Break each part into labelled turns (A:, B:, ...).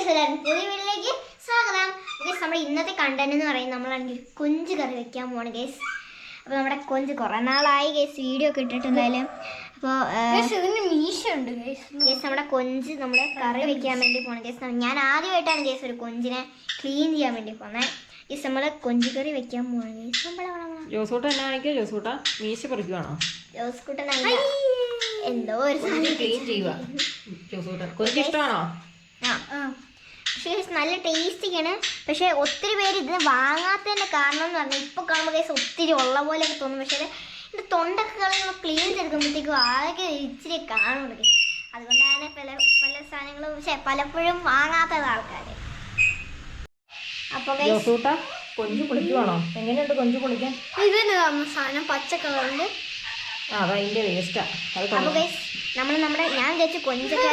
A: പുതിയ വീട്ടിലേക്ക് സ്വാഗതം. ഗൈസ് നമ്മുടെ ഇന്നത്തെ കണ്ടന്റ് എന്ന് പറയുന്നത് നമ്മളാണെങ്കിൽ കൊഞ്ച് കറി വെക്കാൻ പോവാണ് ഗൈസ് അപ്പോൾ നമ്മുടെ കൊഞ്ച് കുറേ നാളായി ഗൈസ് വീഡിയോ ഒക്കെ ഇട്ടിട്ടുണ്ടായാലും അപ്പോൾ
B: ഇതിന് മീശ ഉണ്ട്
A: ഗൈസ് നമ്മുടെ കൊഞ്ച് നമ്മൾ കറി വെക്കാൻ വേണ്ടി പോണ ഗൈസ് ഞാൻ ആദ്യമായിട്ടാണ് ഗൈസ് ഒരു കൊഞ്ചിനെ ക്ലീൻ ചെയ്യാൻ വേണ്ടി പോണേ ഗൈസ് നമ്മൾ കൊഞ്ച് കറി വെക്കാൻ പോവാണ് ഗൈസ് നമ്മളെ
C: ജോസൂട്ട എന്നാ കാണിക്കുക? ജോസൂട്ട മീശ
A: എന്തോ ഒരു സാധനം.
C: ക്ലീൻ ചെയ്യുക. ജോസൂട്ട കൊഞ്ച് ഇഷ്ടമാണോ?
A: ആ. പക്ഷേ നല്ല ടേസ്റ്റിക്കാണ് പക്ഷേ ഒത്തിരി പേര് ഇതിന് വാങ്ങാത്തതിന്റെ കാരണം എന്ന് പറഞ്ഞാൽ ഇപ്പോൾ കാണുമ്പോൾ കേസ് ഒത്തിരി ഉള്ള പോലെയൊക്കെ തോന്നും. പക്ഷേ എന്റെ തൊണ്ടൊക്കെ കളയുമ്പോൾ ക്ലീൻ ചെയ്തെടുക്കുമ്പോഴത്തേക്കും ആകെ ഇച്ചിരി കാണുന്നത്. അതുകൊണ്ടാണ് പല പല സാധനങ്ങളും പക്ഷേ പലപ്പോഴും വാങ്ങാത്തത് ആൾക്കാർ അപ്പോൾ
C: കൊഞ്ചു പൊളിക്കുവാണോ? എങ്ങനെയുണ്ട് കൊഞ്ചു പൊളിക്കാൻ?
B: ഇതിന് സാധനം പച്ച കളറിൽ
C: ആ
A: അപ്പോൾ. നമ്മൾ നമ്മുടെ ഞാൻ വിചാരിച്ചു കൊഞ്ചൊക്കെ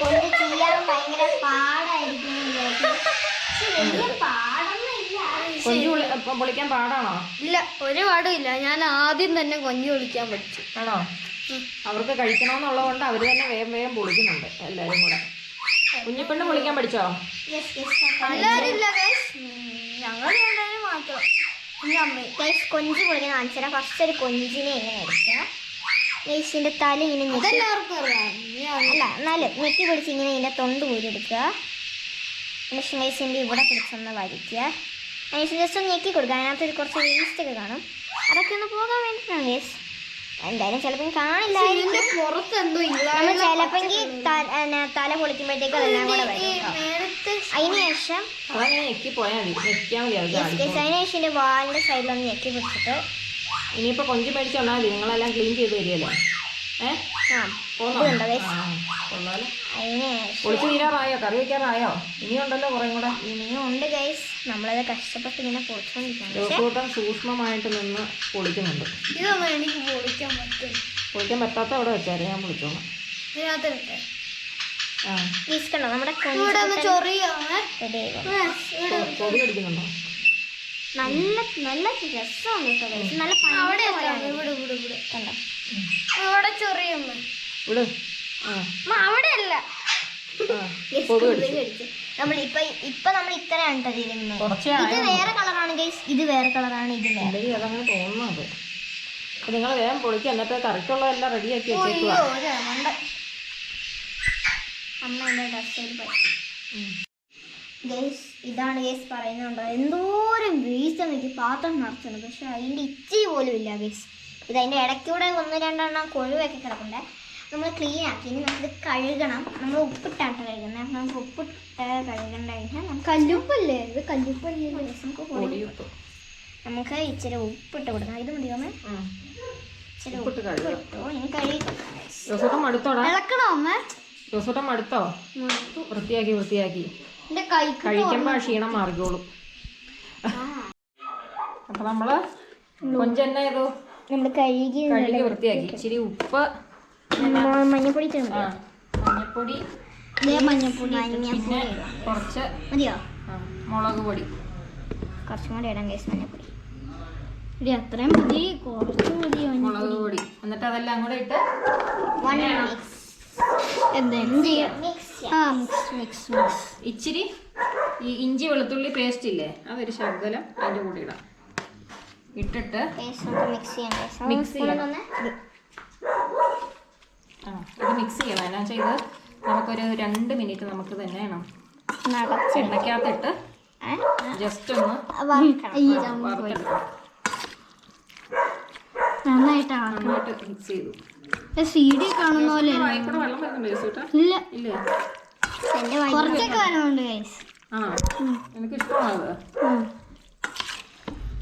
A: കൊഞ്ച് ചെയ്യാൻ ഭയങ്കര പാടായിരിക്കും
C: കൊഞ്ച് പൊളിക്കാൻ പാടാണോ?
B: ഇല്ല ഒരു പാടും ഇല്ല. ഞാൻ ആദ്യം തന്നെ കൊഞ്ഞു വിളിക്കാൻ പഠിച്ചു.
C: ആണോ? അവർക്ക് കഴിക്കണമെന്നുള്ളത് കൊണ്ട് അവർ തന്നെ വേഗം വേഗം പൊളിക്കുന്നുണ്ട് എല്ലാവരും കൂടെ. കുഞ്ഞിപ്പെണ്ണ് പൊളിക്കാൻ പഠിച്ചോ?
B: ഞങ്ങൾ മാത്രം.
A: കൊഞ്ച് പൊളിക്കുന്ന കാണിച്ചാൽ ഫസ്റ്റ് ഒരു കൊഞ്ചിനെ ഇങ്ങനെ എടുക്കുക ഗൈസിന്റെ തല ഇങ്ങനെ അല്ല എന്നാലും ഞെക്കി പിടിച്ച് ഇങ്ങനെ ഇതിന്റെ തൊണ്ട് ഊരെടുക്കുക എന്നിട്ട് ലേശിന്റെ ഇവിടെ പിടിച്ചൊന്ന് വലിക്കുക. അതിനുശേഷം ജസ്റ്റ് ഒന്ന് ഞെക്കി കൊടുക്കുക. അതിനകത്ത് ഒരു കുറച്ച് വേസ്റ്റ് ഒക്കെ കാണും. അതൊക്കെ ഒന്ന് പോകാൻ വേണ്ടിയിട്ടാണ് ഗൈസ് എന്തായാലും ചിലപ്പോൾ
B: കാണില്ല
A: നമ്മൾ ചിലപ്പെങ്കിൽ തല പൊളിക്കുമ്പോഴത്തേക്ക് അതെല്ലാം കൂടെ വരും സൈഡിൽ ഒന്ന് വാലിന്റെ സൈഡിലൊന്ന് ഞെക്കി പിടിച്ചിട്ട്
C: ഇനിയിപ്പോ കൊഞ്ച് മേടിച്ച് വന്നാൽ മതി. നിങ്ങളെല്ലാം ക്ലീൻ ചെയ്ത് തരികയല്ലേ ഏ? പൊളിച്ച് തീരാറായോ? കറി വയ്ക്കാറായോ ഇനിയുണ്ടല്ലോ കുറേ കൂടെ.
A: ഇനിയും ഉണ്ട് ഗൈസ് നമ്മളത് കഷ്ടപ്പെട്ട് ഇങ്ങനെ
C: ജോസൂട്ടൻ സൂക്ഷ്മമായിട്ട് നിന്ന് പൊളിക്കുന്നുണ്ട്.
B: ഇതൊന്നും എനിക്ക് പൊളിക്കാൻ പറ്റും.
C: പൊളിക്കാൻ പറ്റാത്ത അവിടെ വെച്ചാൽ ഞാൻ പൊളിച്ചോളാം.
B: ഇതിനകത്ത്
A: കണ്ടോ? നമ്മുടെ
B: ചൊറിയോ പൊടി
A: കൊഞ്ച്
B: ചൊറിയാമേ
A: റെഡി ആയി
C: കൊ- കൊതി പിടിക്കുന്നുണ്ടോ
A: നല്ല നല്ല രസമാണ് കേട്ടോ നല്ല
B: അവിടെ
A: പോലെയാണ്
B: ഇവിടെ ഇവിടെ ഇവിടെ.
A: കണ്ടോ?
B: ഇവിടെ ചൊറിയമ്മ
C: വിട്. ആ.
B: അവിടെ അല്ല
C: ആ
A: Guys,
C: കൊതു
A: കൊതുക്
C: കടിച്ചു
A: കടിച്ചു. നമ്മൾ ഇപ്പൊ നമ്മൾ ഇത്രയാണ് കേട്ടോ ചെയ്തിരുന്നത്
C: കുറച്ചേ
A: ഇത് വേറെ കളറാണ് ഗൈസ് ഇത് വേറെ കളറാണ് ഇത് വേറെ.
C: അല്ലെങ്കിൽ അതങ്ങനെ തോന്നുന്നത് അപ്പൊ നിങ്ങൾ വേഗം പൊളിക്കുക എന്നിട്ട് കറിക്കുള്ളതെല്ലാം റെഡിയാക്കി വെച്ചേക്കുക
B: അയ്യോ ഒരു മണ്ട
A: അമ്മ എന്റെ ഡ്രസ്സിൽ ഗൈസ് ഇതാണ് ഗൈസ് പറയുന്നുണ്ടോ എന്തോരം വേസ്റ്റ് എനിക്ക് പാത്രം നിറച്ചത് പക്ഷെ അതിന്റെ ഇച്ചി പോലും ഇല്ല ഗൈസ് ഇത് അതിന്റെ ഇടയ്ക്കൂടെ ഒന്ന് രണ്ടെണ്ണം കൊഴുവൊക്കെ കിടക്കണ്ടേ നമ്മൾ ക്ലീൻ ആക്കി ഇനി നമുക്കിത് കഴുകണം. നമ്മൾ ഉപ്പിട്ടാണ് കഴുകുന്നത്. അപ്പം നമുക്ക് ഉപ്പിട്ട് കഴുകേണ്ട കഴിഞ്ഞാൽ നമുക്ക്
B: കല്ലുപ്പല്ലേ? ഇത് കല്ലുപ്പല്ലേ?
A: നമുക്ക് നമുക്ക് ഇച്ചിരി ഉപ്പിട്ട് കൊടുക്കണം. ഇത് മതിയോ അമ്മേ? ഇച്ചിരി
C: ഉപ്പിട്ട് കഴുകുക
A: ഇനി കഴുകി.
B: ഇളക്കണോ അമ്മ?
C: മടുത്തോ. വൃത്തിയാക്കി വൃത്തിയാക്കി. കഴിക്കുമ്പോ ക്ഷീണം മാറിക്കോളും. അപ്പൊ നമ്മൾ
A: നമ്മൾ കഴുകി
C: കഴുകി വൃത്തിയാക്കി. ഇച്ചിരി ഉപ്പ്
A: മഞ്ഞപ്പൊടി.
C: ആ മഞ്ഞപ്പൊടി
A: മഞ്ഞപ്പൊടി
C: പിന്നെ കുറച്ച്
A: മതിയോ?
C: മുളക് പൊടി.
A: കുറച്ചും കൂടി ഇടാം കേസ് മഞ്ഞപ്പൊടി.
B: ഇടി അത്രയും മതി. കുറച്ച് മതി
C: മുളക് പൊടി. എന്നിട്ട് അതെല്ലാം കൂടെ ഇട്ട്
B: എന്തായാലും ചെയ്യാം. ആ മിക്സ് മിക്സ് മിക്സ്
C: ഇച്ചിരി ഈ ഇഞ്ചി വെളുത്തുള്ളി പേസ്റ്റ് ഇല്ലേ അതൊരു ശകലം അതിന്റെ കൂടെ ഇടാം. ഇട്ടിട്ട്
A: മിക്സ് ചെയ്യണം
C: ആ ഇത് മിക്സ് ചെയ്യണം. എന്നാ വെച്ചാൽ ഇത് നമുക്കൊരു രണ്ട് മിനിറ്റ് നമുക്ക് തന്നെ വേണം എണ്ണയ്ക്കകത്തിട്ട് ജസ്റ്റ് ഒന്ന്
B: നന്നായിട്ട്
C: നന്നായിട്ട് മിക്സ് ചെയ്തു.
B: സി ഡി കാണുന്ന പോലെ ഇല്ല. കുറച്ചൊക്കെ വരുന്നുണ്ട് ഗൈസ്
C: എനിക്ക് ഇഷ്ടമാണത്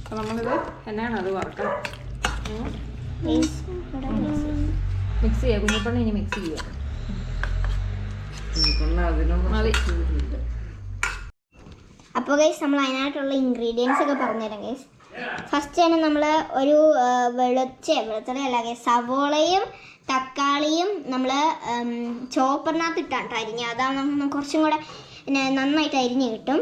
C: അപ്പം നമ്മളിത് എന്നാണ് അത് വറക്കണം മിക്സ് ചെയ്യാം. കുഞ്ഞിപ്പണ്ണ ഇനി മിക്സ്
A: അപ്പോൾ ഗൈസ് നമ്മൾ അതിനായിട്ടുള്ള ഇൻഗ്രീഡിയൻസ് ഒക്കെ പറഞ്ഞുതരാം ഗൈസ് ഫസ്റ്റ് തന്നെ നമ്മൾ ഒരു വെളുച്ച വെളുത്തുള്ളി അല്ല ഗൈസ് സവോളയും തക്കാളിയും നമ്മൾ ചോപ്പറിനകത്ത് ഇട്ടാട്ടോ അരിഞ്ഞ്. അതാണ് കുറച്ചും കൂടെ പിന്നെ നന്നായിട്ട് അരിഞ്ഞ് കിട്ടും.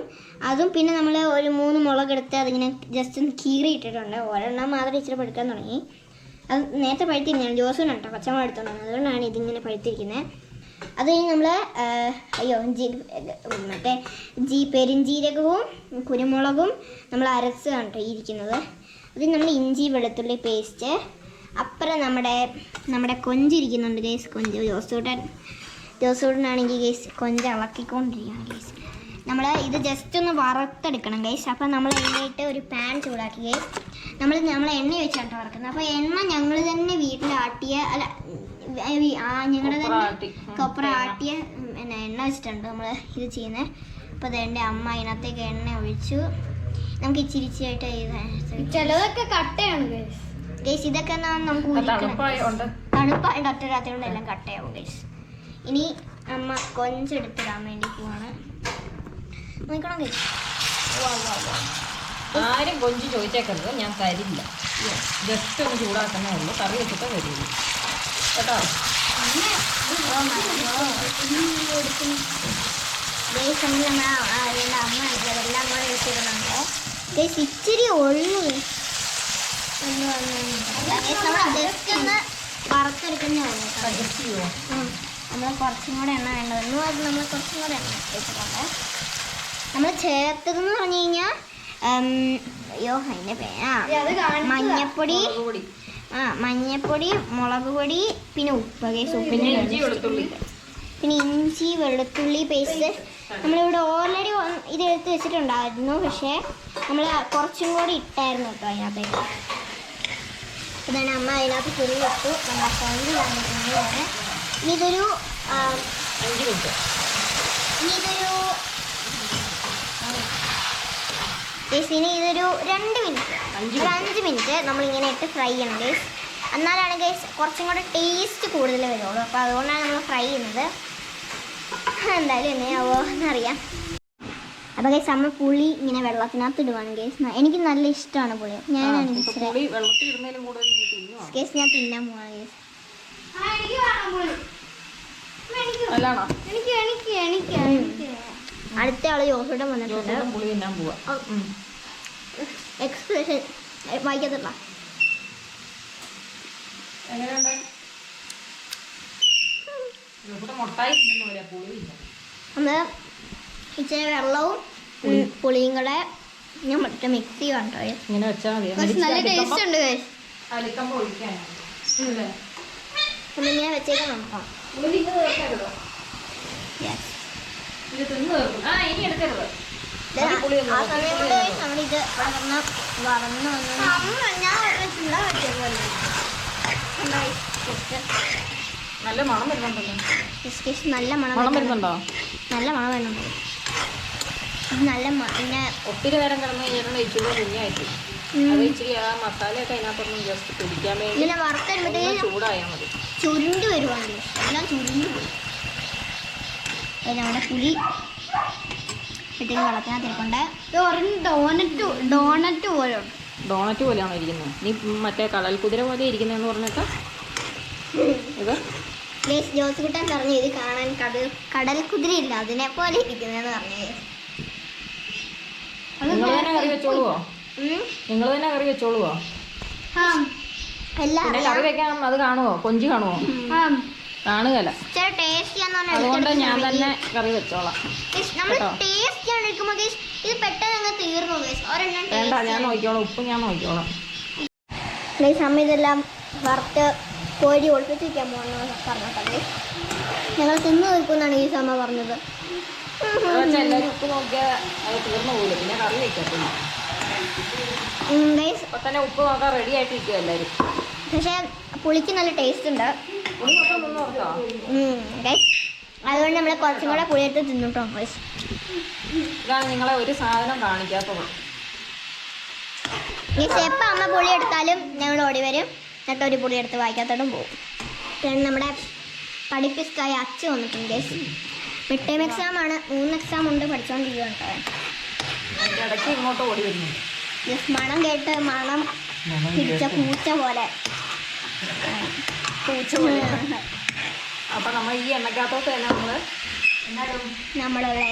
A: അതും പിന്നെ നമ്മൾ ഒരു മൂന്ന് മുളക് എടുത്ത് അതിങ്ങനെ ജസ്റ്റ് ഒന്ന് കീറി ഇട്ടിട്ടുണ്ട് ഒരെണ്ണം മാത്രം ഇച്ചിരി പഴുക്കാൻ തുടങ്ങി. അത് നേരത്തെ പഴുത്തിരിക്കുന്നതാണ് കേട്ടോ പച്ചമുളക് എടുത്തോണ്ടാണ് അതുകൊണ്ടാണ് ഇതിങ്ങനെ പഴുത്തിരിക്കുന്നത് അത് കഴിഞ്ഞ് നമ്മൾ അയ്യോ ജീ മറ്റേ ജീ പെരിഞ്ജീരകവും കുരുമുളകും നമ്മൾ അരച്ചാണ് കേട്ടോ ഇരിക്കുന്നത്. അതിന് നമ്മൾ ഇഞ്ചി വെളുത്തുള്ളി പേസ്റ്റ് അപ്പുറം നമ്മുടെ നമ്മുടെ കൊഞ്ചിരിക്കുന്നുണ്ട് ഗേസ് കൊഞ്ച്. ജോസൂട്ടൻ ജോസൂട്ടനാണെങ്കിൽ ഗേസ് കൊഞ്ച് ഇളക്കിക്കൊണ്ടിരിക്കുകയാണ് ഗേസ് നമ്മൾ ഇത് ജസ്റ്റ് ഒന്ന് വറുത്തെടുക്കണം ഗൈസ് അപ്പോൾ നമ്മൾ എണ്ണയിട്ട് ഒരു പാൻ ചൂടാക്കി ഗൈസ് നമ്മൾ നമ്മൾ എണ്ണ വെച്ചാണ് വറക്കുന്നത്. അപ്പോൾ എണ്ണ ഞങ്ങൾ തന്നെ വീട്ടിൽ ആട്ടിയ അല്ല ഞങ്ങളുടെ തന്നെ കൊപ്ര ആട്ടിയ പിന്നെ എണ്ണ വെച്ചിട്ടുണ്ട് നമ്മൾ ഇത് ചെയ്യുന്നത് അപ്പോൾ അത് എന്റെ അമ്മ അതിനകത്തേക്ക് എണ്ണ ഒഴിച്ചു. നമുക്ക് ഇച്ചിരി ഇച്ചിരിയായിട്ട്
B: ചിലതൊക്കെ കട്ടയാണ് ഗൈസ്
A: ഇതൊക്കെ നമുക്ക് തണുപ്പായ ഒറ്റ രാത്രി കൊണ്ട് എല്ലാം കട്ടയാവും ഗൈസ് ഇനി അമ്മ കൊഞ്ചെടുത്തിടാൻ വേണ്ടി പോവാണ്. നോക്കണം ഗൈസ്
C: ആരും കൊഞ്ച് ചോദിച്ചേക്കരുത്. ഞാൻ തരില്ല. ജസ്റ്റ് ഒന്ന് ചൂടാക്കുന്നേ ഉള്ളൂ. കറി വെച്ചിട്ട് തരുള്ളൂ കേട്ടോ.
A: ഇച്ചിരി ഉള്ളു വറുത്തെടുക്കുന്നേ. നമ്മൾ കുറച്ചും കൂടെ എണ്ണ വേണ്ടതെന്നു അത് നമ്മൾ കുറച്ചും കൂടെ എണ്ണ വെച്ചിട്ടുണ്ട് നമ്മൾ ചേർത്തതെന്ന് പറഞ്ഞു കഴിഞ്ഞാൽ അയ്യോ അതിന്റെ പേരാ. മഞ്ഞപ്പൊടി ആ മഞ്ഞപ്പൊടി മുളക് പൊടി പിന്നെ ഉപ്പ്. കേസ്
C: പിന്നെ
A: ഉപ്പിന്റെ
C: ഇഞ്ചി വെളുത്തുള്ളി.
A: പിന്നെ ഇഞ്ചി വെളുത്തുള്ളി പേസ്റ്റ്. നമ്മളിവിടെ ഓൾറെഡി ഇത് എടുത്ത് വെച്ചിട്ടുണ്ടായിരുന്നു. പക്ഷേ നമ്മൾ കുറച്ചും കൂടി ഇട്ടായിരുന്നു കേട്ടോ അതിനകത്തേക്ക്. അതാണ് അമ്മ അതിനകത്ത് പുളി വെച്ചു. നമ്മുടെ കൊഞ്ച് വന്നിട്ടുണ്ട് ഇതൊരു ഇതൊരു ഇനി ഇതൊരു രണ്ട് മിനിറ്റ്.
C: അഞ്ച്
A: ഒരു അഞ്ച് മിനിറ്റ് നമ്മളിങ്ങനെ ഇട്ട് ഫ്രൈ ചെയ്യണം ഗേസ് എന്നാലാണ് ഗേസ് കുറച്ചും കൂടെ ടേസ്റ്റ് കൂടുതൽ വരുള്ളൂ. അപ്പോൾ അതുകൊണ്ടാണ് നമ്മൾ ഫ്രൈ ചെയ്യുന്നത്. എന്തായാലും എങ്ങനെയാവോ എന്നറിയാം. അപ്പോൾ ഗൈസ് അമ്മ പുളി ഇങ്ങനെ വെള്ളത്തിനകത്ത് ഇടുവാണ് ഗൈസ് എനിക്ക് നല്ല ഇഷ്ടമാണ് പുളി.
C: ഞാൻ
A: ഗേസ് ഞാൻ തിന്നാൻ പോവാണ് ഗൈസ്
B: എനിക്ക് എനിക്ക് എനിക്ക്
A: അടുത്ത ആൾ ജോസൂട്ടൻ വന്നിട്ടുണ്ട്. എക്സ്പ്രഷൻ ഇച്ചിരി വെള്ളവും പുളിയും കൂടെ ഞാൻ മറ്റേ മിക്സ് കേട്ടോ
C: ഇങ്ങനെ വെച്ചാൽ മതി.
B: നല്ല ടേസ്റ്റ് ഉണ്ട് ഇങ്ങനെ
C: വെച്ചേക്കാം ഒഴിക്കാനാണ് അല്ലേ ഇത് തിന്ന് തീർക്കും ആ ഇനി എടുക്കരുത്.
A: ആ
C: തിന്നത്,
A: സമയം
C: പുളി
A: കൊണ്ട്
C: തിന്നത്.
A: നമ്മളിത് വളർന്ന് വളർന്ന് വന്ന്
B: അമ്മ ഞാൻ
C: നല്ല മണം വരുന്നുണ്ടല്ലോ.
A: ബിസ്ക്കറ്റ് നല്ല മണം
C: മണം
A: വരുന്നുണ്ട്.
C: വരുന്നുണ്ടോ?
A: നല്ല മണം വരുന്നുണ്ട്. നല്ല പിന്നെ
C: ഒത്തിരി നേരം കിടന്ന് കഴിഞ്ഞാൽ ഇച്ചിരി കുഞ്ഞായിട്ട്. അത് ഇച്ചിരി ആ മസാലയൊക്കെ അതിനകത്തൊന്നും ജസ്റ്റ് പിടിക്കാൻ വേണ്ടി
A: ഇങ്ങനെ
C: ഒന്ന്
A: വറുത്തരുമ്പോഴത്തേക്കും
C: ചൂടായാൽ മതി.
A: ചുരുണ്ട് വരുവാണ്. എല്ലാം ചുരുണ്ട്. പോയി അത് നമ്മുടെ പുളി ഇരിപ്പുണ്ട്
B: ഇത് ഒരെണ്ണം ഡോണറ്റ് ഡോണറ്റ് പോലെ.
C: ഡോണറ്റ് പോലെയാണോ ഇരിക്കുന്നത്? നീ മറ്റേ കടൽ കുതിര പോലെ ഇരിക്കുന്നതെന്ന് പറഞ്ഞിട്ട്? ഇത്?
A: ജോസ് കുട്ടൻ പറഞ്ഞു ഇത് കാണാൻ കടൽ കടൽ കുതിരയില്ല അതിനെ പോലെ ഇരിക്കുന്നതെന്ന് പറഞ്ഞു.
C: നിങ്ങൾ തന്നെ കറി വെച്ചോളുവോ? നിങ്ങൾ തന്നെ കറി വെച്ചോളുവോ?
B: ആ.
A: എല്ലാം
C: കറി വെക്കാൻ അത് കാണുവോ? കൊഞ്ചി കാണുവോ?
B: ആ.
C: കാണുകയല്ല. അതുകൊണ്ട് ഞാൻ തന്നെ കറി വെച്ചോളാം. വേണ്ട ഞാൻ നോക്കിക്കോളാം. ഉപ്പ് ഞാൻ നോക്കിക്കോളാം.
A: അമ്മ ഇതെല്ലാം വറുത്ത് കോരി ഒളിപ്പിച്ചിരിക്കാൻ പോകണമെന്ന് പറഞ്ഞിട്ടുണ്ട് ഞങ്ങൾ തിന്നു നിൽക്കുന്നാണ് ഈ അമ്മ പറഞ്ഞത്.
C: എല്ലാവരും ഉപ്പ് നോക്കിയാൽ അത് തീർന്നു പോകില്ല പിന്നെ കറി വെക്കത്തില്ല.
A: ഗേസ്
C: അപ്പൊ തന്നെ ഉപ്പ് നോക്കാൻ റെഡി എല്ലാവരും
A: പക്ഷേ പുളിക്ക് നല്ല ടേസ്റ്റ് ഉണ്ട്. അതുകൊണ്ട് നമ്മൾ കുറച്ചും കൂടെ പുളി എടുത്ത് തിന്നിട്ടോ
C: ഇതാണ് നിങ്ങളെ ഒരു സാധനം കാണിക്കാത്തത്
A: ഗൈസ് എപ്പോൾ അമ്മ പുളി എടുത്താലും ഞങ്ങൾ ഓടി വരും. എന്നിട്ട് ഒരു പുളി എടുത്ത് വായിക്കാത്തോടും പോകും പിന്നെ നമ്മുടെ പഠിപ്പിസ്റ്റായ അച്ഛ വന്നിട്ടുണ്ട് ഗൈസ് മിഡ് ടൈം എക്സാം ആണ്. മൂന്ന് എക്സാം ഉണ്ട്
C: അതിന്റെ ഇടയ്ക്ക് ഇങ്ങോട്ട് ഓടി വരുന്നു.
A: മണം കേട്ട് മണം പിടിച്ച പൂച്ച പോലെ.
C: പൂച്ച പോലെ അപ്പൊ നമ്മൾ ഈ എണ്ണക്കകത്തോട്ട് തന്നെ നമ്മൾ എന്നാലും
A: നമ്മളുള്ള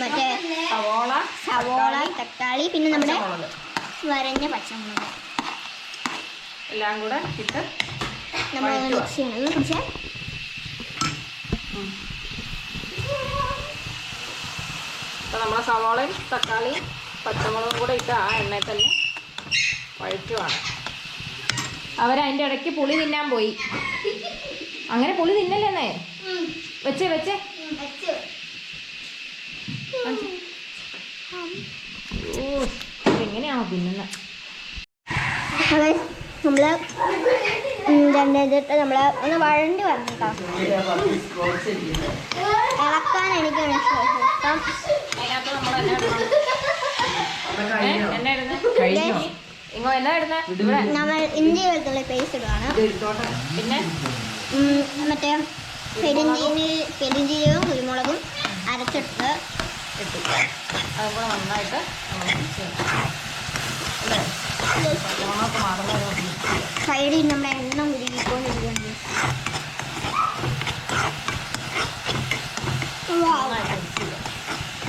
A: മറ്റേ
C: സവോള
A: സവോള തക്കാളി പിന്നെ നമ്മുടെ വരഞ്ഞ പച്ചമുളക്.
C: എല്ലാം കൂടെ ഇട്ട്
A: നമ്മൾ. മിക്സ് ചെയ്യണം. പക്ഷേ
C: അപ്പം നമ്മളെ സവോളയും തക്കാളിയും പച്ചമുളകും കൂടെ ഇട്ട് ആ എണ്ണയിൽ തന്നെ വഴറ്റുവാണ്. അവരതിന്റെ ഇടയ്ക്ക് പുളി തിന്നാൻ പോയി. അങ്ങനെ പുളി തിന്നല്ലേന്നേ? വെച്ചേ വെച്ചേ. ഓ എങ്ങനെയാണോ തിന്നുന്നത്
A: നമ്മൾ നമ്മൾ ഒന്ന് വഴണ്ടി വരണം കേട്ടോ ഇളക്കാൻ എനിക്ക് ഇഷ്ടം
C: എന്നാ ഇങ്ങോ
A: നമ്മൾ ഇഞ്ചി വെളുത്തുള്ളി പേസ്റ്റ് ഇടുകയാണ്
C: പിന്നെ?
A: മറ്റേ പെരിഞ്ചീനി പെരിഞ്ചീരകവും കുരുമുളകും അരച്ചിട്ട്
C: ഇട്ടു നന്നായിട്ട്.
A: സൈഡിൽ നമ്മുടെ എണ്ണ
C: ചെയ്യാം.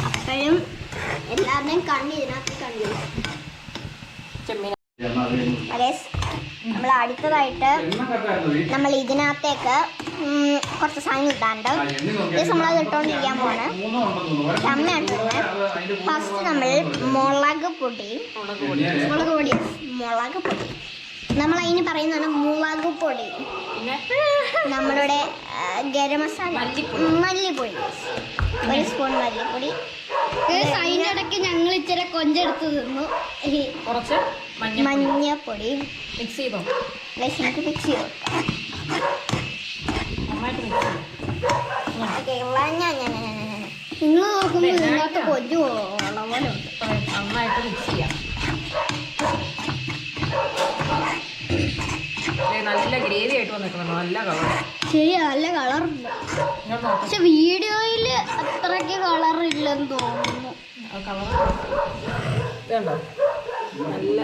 A: അപ്പോഴും എല്ലാവരുടെയും കണ്ണ് ഇതിനകത്ത് കണ്ടു. നമ്മൾ അടുത്തതായിട്ട് നമ്മൾ ഇതിനകത്തേക്ക് കുറച്ച് സാധനം ഇടാണ്ട് ഇത് നമ്മളത് ഇട്ടോണ്ടിരിക്കാൻ പോവാണ്. അമ്മയാണ് ഫസ്റ്റ് നമ്മൾ മുളക് പൊടി.
C: മുളക് പൊടി
A: മുളക് പൊടി. നമ്മൾ അതിന് പറയുന്നതാണ് മുളക് പൊടി.
C: പിന്നെ?
A: നമ്മളുടെ ഗരം മസാല.
C: മല്ലിപ്പൊടി.
A: ഒരു സ്പൂൺ മല്ലിപ്പൊടി. അതിന്റെ ഇടയ്ക്ക് ഞങ്ങൾ ഇച്ചിരി കൊഞ്ചെടുത്ത് തിന്നു.
C: കുറച്ച്
A: മഞ്ഞപ്പൊടി.
C: മിക്സ് ചെയ്തോ?
A: മിക്സ് ചെയ്തോ നിങ്ങൾ നോക്കുമ്പോൾ ഇതിനകത്ത്? കൊഞ്ചു
C: നന്നായിട്ട് മിക്സ് ചെയ്യാം. ഗ്രേവി ആയിട്ട് വന്നിട്ടുണ്ട് നല്ല കളർ.
A: ശരി നല്ല കളറുണ്ട് പക്ഷെ വീഡിയോയിൽ അത്രയ്ക്ക് കളർ ഇല്ലെന്ന് തോന്നുന്നു.
C: കളർ നല്ല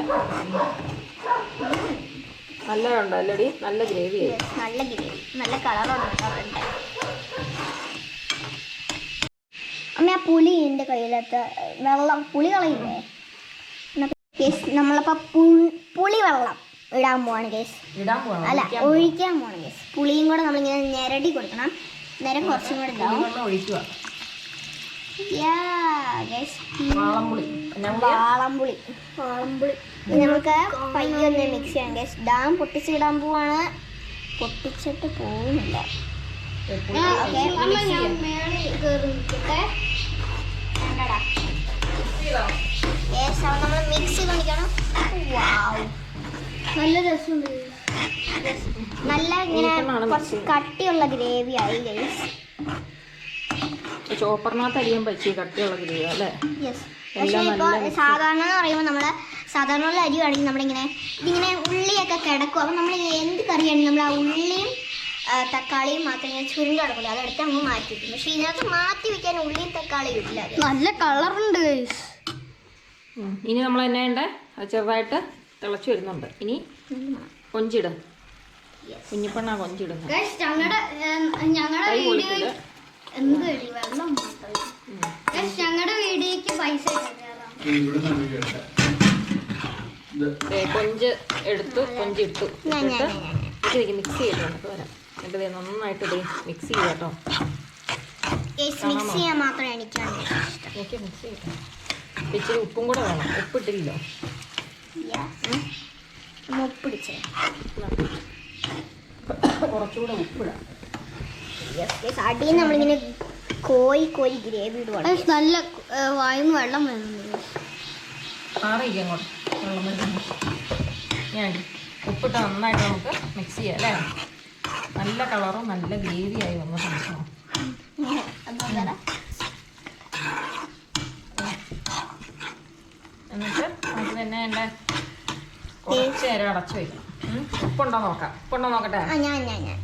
C: നല്ല ഉണ്ടോ അല്ലടി? നല്ല ഗ്രേവി
A: നല്ല ഗ്രേവി. നല്ല കളറുണ്ട് അമ്മ ആ പുളി എന്റെ കയ്യിലത്ത് വെള്ളം പുളി കളയില്ലേ നമ്മളപ്പോൾ പുളി വെള്ളം. ഇടാൻ പോവാണ് കേസ്
C: ഇടാൻ പോവാണ്?
A: അല്ല ഒഴിക്കാൻ പോവാണ്? കേസ് പുളിയും കൂടെ നമ്മളിങ്ങനെ ഞെരടി കൊടുക്കണം. നേരം കുറച്ചും കൂടെ ഉണ്ടാവും
C: ഒഴിക്കുക. വാളംപുളി?
A: വാളംപുളി. നമുക്ക് പയ്യൊന്ന് മിക്സ് ചെയ്യാം ഗൈസ് ഡാം പൊട്ടിച്ചിടാൻ പോവാണ്. പൊട്ടിച്ചിട്ട് പോകുന്നില്ല. നമ്മൾ മിക്സ് ചെയ്ത്? കാണിക്കണം നല്ല രസമുണ്ട്. നല്ല ഇങ്ങനെ കുറച്ച് കട്ടിയുള്ള ഗ്രേവി ആയി ഗൈസ്
C: ചോപ്പറിനകത്ത് അരിയാൻ പറ്റിയ കട്ടിയുള്ള ഗ്രേവി അല്ലേ?
A: പക്ഷേ ഇപ്പോൾ സാധാരണ എന്ന് പറയുമ്പോൾ നമ്മൾ സാധാരണ ഉള്ള അരി ആണെങ്കിൽ നമ്മളിങ്ങനെ ഇതിങ്ങനെ ഉള്ളിയൊക്കെ കിടക്കും. അപ്പം നമ്മൾ എന്ത് കറിയാണെങ്കിൽ നമ്മൾ ആ ഉള്ളിയും തക്കാളിയും മാത്രം ഇങ്ങനെ ചുരുങ്ങി കിടക്കില്ല അതെടുത്ത് അങ്ങ് മാറ്റി വെക്കും. പക്ഷേ ഇതിനകത്ത് മാറ്റി വെക്കാൻ ഉള്ളിയും തക്കാളിയും ഇല്ല നല്ല കളറുണ്ട്
C: ഇനി നമ്മൾ എന്നാ ഉണ്ട് ചെറുതായിട്ട് തിളച്ച് വരുന്നുണ്ട്. ഇനി കൊഞ്ചിട കുഞ്ഞിപ്പണ്ണ കൊഞ്ചിടുന്നത്
A: ഞങ്ങളുടെ വീഡിയോക്ക് പൈസ
C: കൊഞ്ച് എടുത്തു
A: കൊഞ്ചിട്ടു.
C: ഇട്ടിട്ട് മിക്സ് ചെയ്തു നമുക്ക് വരാം. എന്നിട്ട് നന്നായിട്ട് മിക്സ് ചെയ്യാം കേട്ടോ.
A: മിക്സ് ചെയ്യാൻ മാത്രമേ എനിക്കാണ്
C: എനിക്ക് മിക്സ് ചെയ്യട്ടെ ഇച്ചിരി ഉപ്പും കൂടെ വേണം. ഉപ്പിട്ടില്ലല്ലോ.
A: മുപ്പിടിച്ചേ
C: കുറച്ചുകൂടെ ഉപ്പിടാം.
A: അടിയിൽ നമ്മളിങ്ങനെ കോരി കോരി ഗ്രേവി ഇടുവാണ്. നല്ല വായുന്ന് വെള്ളം വരുന്നുണ്ട്
C: മാറിയിരിക്കും അങ്ങോട്ട്? വെള്ളം വരുന്നു. ഞാൻ ഉപ്പിട്ട് നന്നായിട്ട് നമുക്ക് മിക്സ് ചെയ്യാം അല്ലേ? നല്ല കളറും നല്ല ഗ്രേവി ആയി വന്ന സംശയം എന്നിട്ട് നമുക്ക് തന്നെ എന്റെ കുറച്ച് നേരം അടച്ചു വയ്ക്കണം. ഉപ്പുണ്ടോ നോക്കാം. ഉപ്പുണ്ടോ നോക്കട്ടെ?
A: ആ ഞാൻ ഞാൻ ഞാൻ.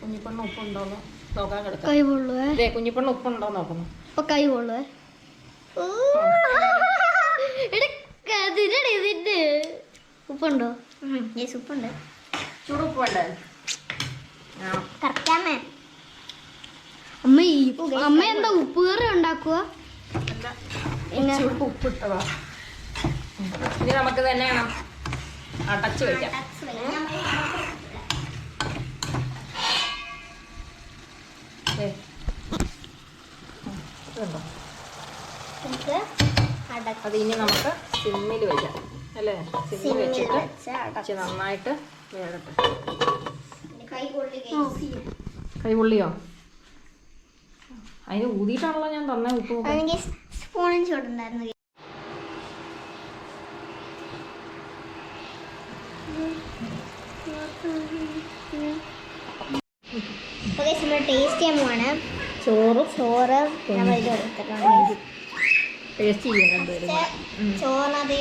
C: കുഞ്ഞിപ്പെണ്ണ ഉപ്പുണ്ടോന്ന് നോക്കാൻ കിടക്കാം. കുഞ്ഞിപ്പെണ്ണ ഉപ്പുണ്ടോ നോക്കുന്നു.
A: ഇപ്പൊ കൈ പൊള്ളുവേ ഇതിന്റെ. ഉപ്പുണ്ടോ? യെസ് ഉപ്പുണ്ട്.
C: ചൂടുപ്പുണ്ട്.
A: കറക്കാമേ അമ്മ ഈ അമ്മ എന്താ ഉപ്പ് കറി ഉണ്ടാക്കുക
C: ഉപ്പിട്ടതാ. ഇനി നമുക്ക് തന്നെ വേണം. അടച്ചു വെക്കാം. അത് ഇനി നമുക്ക് സിമ്മിൽ വെക്കാം. അല്ലേ? സിമ്മിൽ വെച്ചിട്ട്
A: വെച്ച് അടച്ച്
C: നന്നായിട്ട് വേകട്ടെ
A: കൈ
C: പൊള്ളിയോ അതിന് ഊതിയിട്ടാണല്ലോ ഞാൻ തന്നെ ഉപ്പ്.
A: സ്പൂണും ചൂടുണ്ടായിരുന്നു നമ്മൾ ടേസ്റ്റ് ചെയ്യാൻ പോവാണ്.
C: ചോറ്
A: ചോറ് നമ്മൾ ഇത് എടുത്തിട്ടുണ്ട്.
C: ടേസ്റ്റ് ചെയ്യാൻ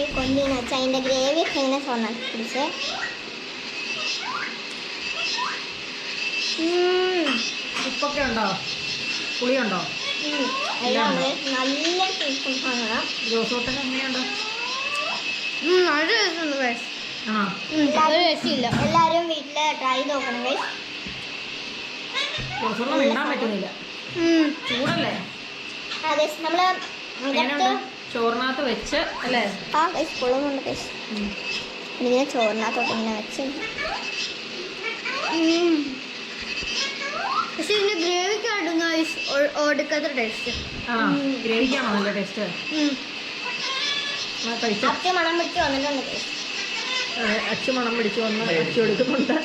A: ഈ കൊല്ലിന്ന് വെച്ചാൽ അതിന്റെ ഗ്രേവി ഒക്കെ ഇങ്ങനെ ചോറിനകത്ത് പിടിച്ച്.
C: ഉപ്പൊക്കെ ഉണ്ടോ? പുളിയുണ്ടോ?
A: നല്ല ടേസ്റ്റ്
C: ജോസൂട്ടന് എങ്ങനെയുണ്ട്?
B: നല്ല രസമുണ്ട് guys.
C: ആണോ
A: വീട്ടിൽ ട്രൈ നോക്കണേ.
C: ചൂടല്ലേ?
A: അതെ
C: എങ്ങനെയുണ്ട്? ചോറിനകത്ത് വെച്ച് അല്ലേ?
A: ആ കൈസ് കൊള്ളുന്നുണ്ട് കൈസ് ഇങ്ങനെ ചോറിനകത്തോട്ട് ഇങ്ങനെ വെച്ച്.
B: പക്ഷെ ഇതിന്റെ ഗ്രേവിക്കായിട്ട് ഗൈസ് ഒടുക്കാത്ത ടേസ്റ്റ്
C: ഗ്രേവിക്കാണോ നല്ല ടേസ്റ്റ്
A: മണം പിടിച്ച് വന്നിട്ടുണ്ട് കൈസ്
C: അച്ചു മണം പിടിച്ചു വന്ന് അച്ചു എടുക്കുന്നുണ്ട്